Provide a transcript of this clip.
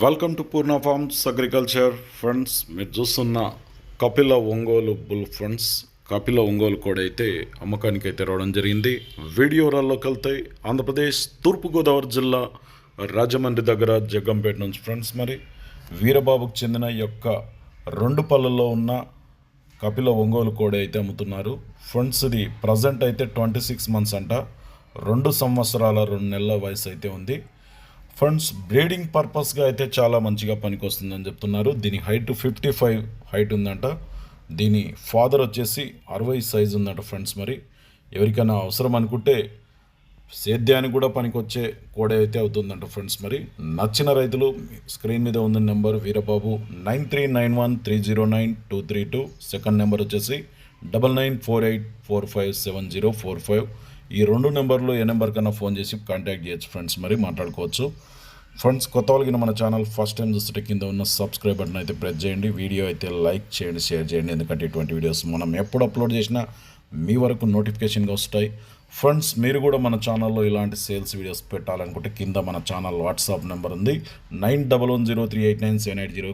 Welcome to Purna farms agriculture friends మీరు చూస్తున్న Kapila Ongole bull friends Kapila Ongole కూడా అయితే అమ్మకానికి అయితే రావడం జరిగింది. వీడియోరాల్లోకి వెళ్తే ఆంధ్రప్రదేశ్ తూర్పుగోదావరి జిల్లా రాజమండ్రి దగ్గర జగ్గంపేట నుంచి ఫ్రెండ్స్ మరి వీరబాబుకు చెందిన యొక్క రెండు పళ్ళల్లో ఉన్న కపిల ఒంగోలు కోడి అయితే అమ్ముతున్నారు. ఫ్రెండ్స్ ఇది ప్రజెంట్ అయితే ట్వంటీ సిక్స్ మంత్స్ అంట. రెండు సంవత్సరాల రెండు నెలల వయసు అయితే ఉంది. ఫ్రెండ్స్ బ్రీడింగ్ పర్పస్గా అయితే చాలా మంచిగా పనికొస్తుందని చెప్తున్నారు. దీని హైట్ ఫిఫ్టీ ఫైవ్ హైట్ ఉందంట. దీని ఫాదర్ వచ్చేసి అరవై సైజు ఉందంట ఫ్రెండ్స్ మరి. ఎవరికైనా అవసరం అనుకుంటే సేద్యానికి కూడా పనికొచ్చే కోడ అయితే అవుతుందంట ఫ్రెండ్స్ మరి. నచ్చిన రైతులు స్క్రీన్ మీద ఉన్న number Veerababu nine three nine one three zero nine two three two. Second number వచ్చేసి double nine four eight four five seven zero four five. ఈ రెండు నెంబర్లో ఏ నెంబర్ కన్నా ఫోన్ చేసి కాంటాక్ట్ చేయొచ్చు ఫ్రెండ్స్ మరి మాట్లాడుకోవచ్చు. ఫ్రెండ్స్ కొత్త వాళ్ళకి మన ఛానల్ ఫస్ట్ టైం చూస్తుంటే కింద ఉన్న సబ్స్క్రైబ్ బటన్ అయితే ప్రెస్ చేయండి. వీడియో అయితే లైక్ చేయండి షేర్ చేయండి. ఎందుకంటే ఇటువంటి వీడియోస్ మనం ఎప్పుడు అప్లోడ్ చేసినా మీ వరకు నోటిఫికేషన్గా వస్తాయి. ఫ్రెండ్స్ మీరు కూడా మన ఛానల్లో ఇలాంటి సేల్స్ వీడియోస్ పెట్టాలనుకుంటే కింద మన ఛానల్ వాట్సాప్ నెంబర్ ఉంది. Nine double one zero three eight nine seven eight zero